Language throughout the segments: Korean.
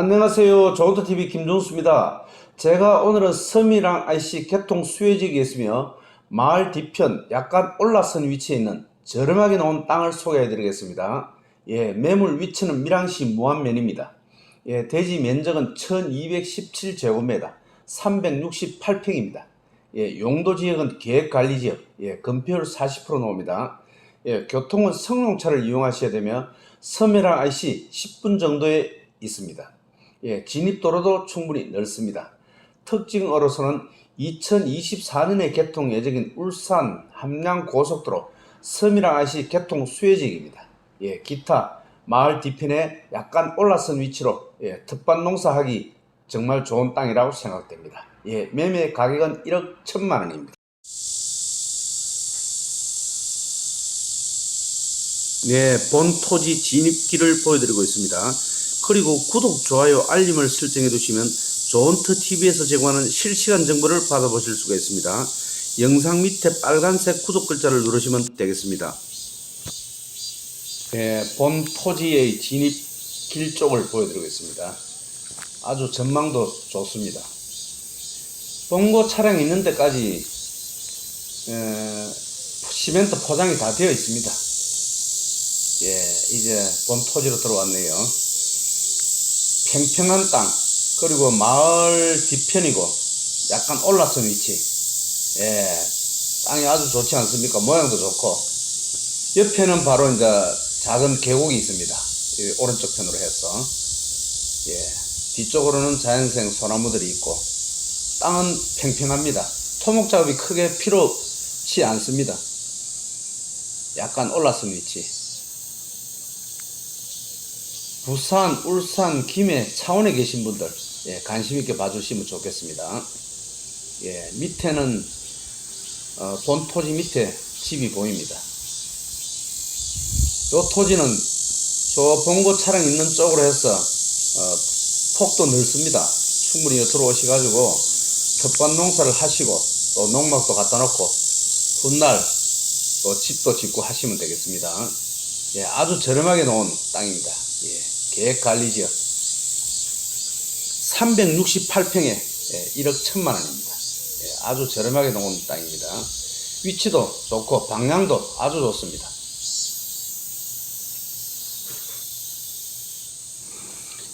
안녕하세요. 조원터TV 김종수입니다. 제가 오늘은 섬이랑 IC 개통 수혜지역에 있으며 마을 뒤편 약간 올라선 위치에 있는 저렴하게 나온 땅을 소개해 드리겠습니다. 예, 매물 위치는 밀양시 무안면입니다. 예, 대지 면적은 1217제곱미터, 368평입니다. 예, 용도 지역은 계획관리 지역, 예, 건폐율 40% 나옵니다. 예, 교통은 성용차를 이용하셔야 되며 섬이랑 IC 10분 정도에 있습니다. 예, 진입도로도 충분히 넓습니다. 특징으로서는 2024년에 개통 예정인 울산 함양 고속도로 섬이랑 IC 개통 수혜지역입니다. 예, 기타 마을 뒤편에 약간 올라선 위치로 예, 특반 농사하기 정말 좋은 땅이라고 생각됩니다. 예, 매매 가격은 1억 1천만 원입니다. 네, 본 토지 진입길을 보여드리고 있습니다. 그리고 구독, 좋아요, 알림을 설정해 두시면 조언터 TV에서 제공하는 실시간 정보를 받아보실 수가 있습니다. 영상 밑에 빨간색 구독 글자를 누르시면 되겠습니다. 네, 본 토지의 진입 길 쪽을 보여드리고 있습니다. 아주 전망도 좋습니다. 뻥고 차량이 있는 데까지 에, 시멘트 포장이 다 되어 있습니다. 예, 이제 본 토지로 들어왔네요. 평평한 땅, 그리고 마을 뒤편이고, 약간 올라선 위치. 예, 땅이 아주 좋지 않습니까? 모양도 좋고. 옆에는 바로 이제 작은 계곡이 있습니다. 이 오른쪽 편으로 해서. 예, 뒤쪽으로는 자연생 소나무들이 있고, 땅은 평평합니다. 토목 작업이 크게 필요치 않습니다. 약간 올라선 위치. 부산, 울산, 김해, 차원에 계신 분들 예, 관심 있게 봐주시면 좋겠습니다. 예, 밑에는 어, 본 토지 밑에 집이 보입니다. 요 토지는 저 봉고 차량 있는 쪽으로 해서 어, 폭도 넓습니다. 충분히 들어오셔가지고 텃밭 농사를 하시고 또 농막도 갖다 놓고 훗날 또 집도 짓고 하시면 되겠습니다. 예, 아주 저렴하게 놓은 땅입니다. 예, 계획관리지역 368평에 예, 1억 1천만 원입니다. 예, 아주 저렴하게 놓은 땅입니다. 위치도 좋고 방향도 아주 좋습니다.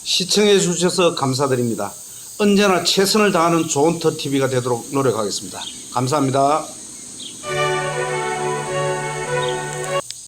시청해 주셔서 감사드립니다. 언제나 최선을 다하는 좋은 터TV가 되도록 노력하겠습니다. 감사합니다.